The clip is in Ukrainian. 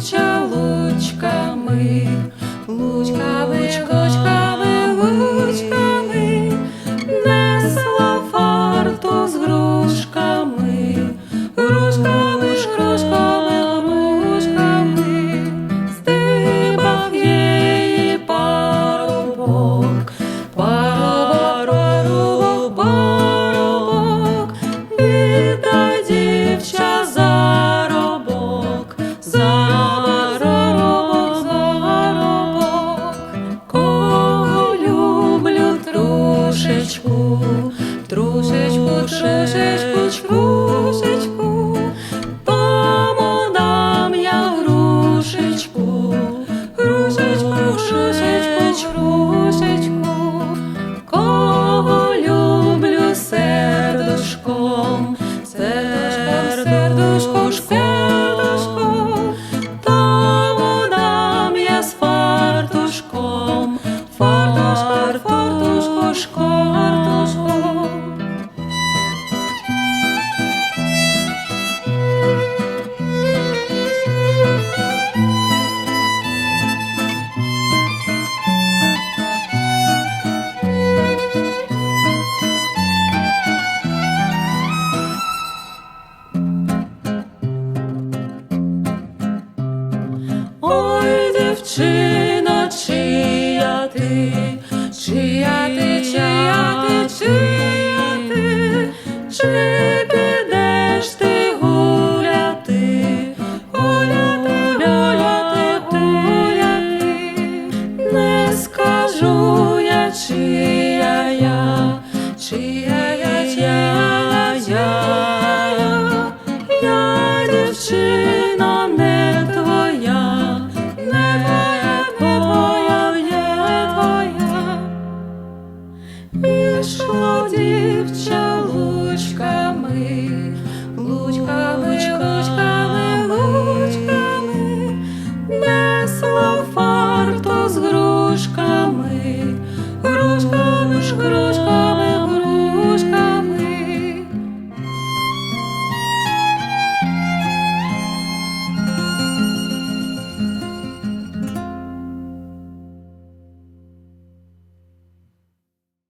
child. Трошечку, трошечку, трошечку, трошечку, тому я грушечку, грушечку, грушечку, грушечку, кого люблю сердушком, сердушком, сердушком, тому дам я з фартушком, фартушком, фартушком, фартушком. Ой, чия ти, чия ти, чия ти, чия ти, чи підеш ти гуляти, гуляти, гуляти, гуляти, не скажу я, чия я, чия я, чия я, я дівчина не дівча лучками,